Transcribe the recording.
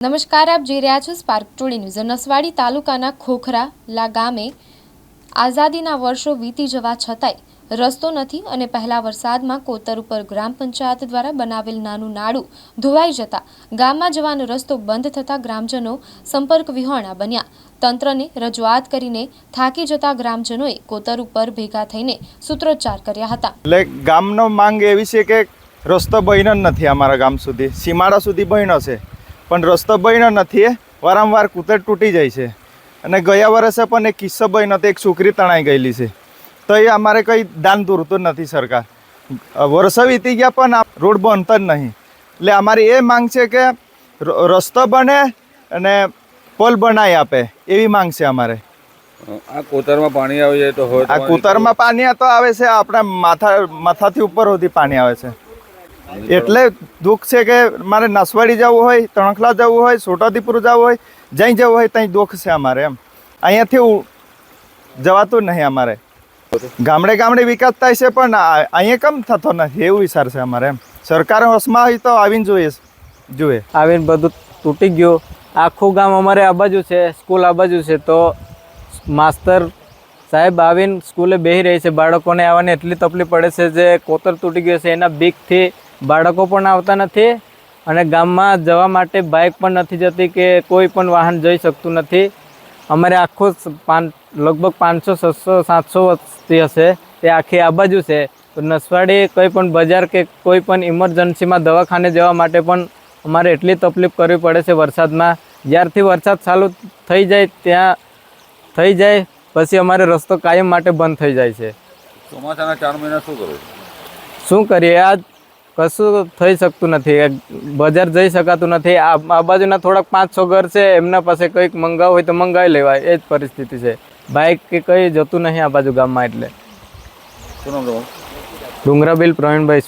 નમસ્કાર, આપ જોઈ રહ્યા છો સ્પાર્ક ટુડે ન્યૂઝ નસવાડી તાલુકાના ખોખરાલા ગામે આઝાદીના વર્ષો વીતી જવા છતાંય રસ્તો નથી અને પહેલા વરસાદમાં કોતર ઉપર ગ્રામ પંચાયત દ્વારા બનાવેલ નાનું નાડું ધોવાઈ જતા ગામમાં જવાનો રસ્તો બંધ થતાં ગ્રામજનો સંપર્ક વિહોણા બન્યા. તંત્રને રજૂઆત કરીને થાકી જતા ગ્રામજનોએ કોતર ઉપર ભેગા થઈને સૂત્રોચ્ચાર કર્યા હતા. એટલે ગામનો માંગ એવી છે કે રસ્તો બન્યો નથી અમારા ગામ સુધી. સીમાડા સુધી બન્યો છે. પણ રસ્તો બન્યો નથી વારંવાર કૂતર તૂટી જાય છે. અને ગયા વર્ષે પણ એક કિસ્સો બન્યો તો એક છોકરી તણાઈ ગયેલી છે. તો એ અમારે કંઈ દાન દૂરતું નથી સરકાર. વર્ષો વીતી ગયા પણ રોડ બનતો જ નહીં. એટલે અમારી એ માંગ છે કે રસ્તો બને અને પોલ બનાવી આપે એવી માંગ છે અમારે. આ કોતરમાં પાણી આવી જાય તો આ કૂતરમાં પાણી તો આવે છે આપણા માથા માથાથી ઉપર સુધી પાણી આવે છે. એટલે દુઃખ છે કે મારે નસવાડી જવું હોય, તણખલા જવું હોય છોટાદીપુર જવું હોય જ્યાં જવું હોય ત્યાં દુઃખ છે અમારે એમ. અહીંયાથી જવાતું નહીં અમારે. ગામડે ગામડે વિકાસ થાય છે, પણ અહીંયા કેમ થતો નથી એવું વિચાર છે અમારે એમ. સરકાર હોશમાં હોય તો આવીને જોઈએ જોઈએ આવીને બધું તૂટી ગયું. આખું ગામ અમારે આ બાજુ છે, સ્કૂલ આ બાજુ છે, તો માસ્તર સાહેબ આવીને સ્કૂલે બેસી રહી છે. બાળકોને આવવાની એટલી તકલીફ પડે છે જે કોતર તૂટી ગયો છે, એના બીકથી બાળકો પણ આવતા નથી અને ગામમાં જવા માટે બાઇક પણ નથી જતી કે કોઈ પણ વાહન જઈ શકતું નથી. અમારે આખું પાન લગભગ પાંચસો છસો સાતસો વસ્તી હશે. તે આખી આ બાજુ છે. તો નસવાડી કોઈ પણ બજાર કે કોઈ પણ ઇમરજન્સીમાં દવાખાને જવા માટે પણ અમારે એટલી તકલીફ કરવી પડે છે વરસાદમાં. જ્યારથી વરસાદ ચાલુ થઈ જાય ત્યાં થઈ જાય પછી અમારે રસ્તો કાયમ માટે બંધ થઈ જાય છે. ચોમાસાના ચાર મહિના શું કરો શું કરીએ? આ કશું થઈ શકતું નથી બજાર જઈ શકાતું નથી. આ બાજુના થોડાક પાંચ છ ઘર છે એમના પાસે કંઈક મંગાવવું હોય તો મંગાવી લેવાય એ જ પરિસ્થિતિ છે. બાઇક કે કંઈ જતું નહીં આ બાજુ ગામમાં એટલે. શું નામ ડુંગરાબીલ પ્રવીણભાઈ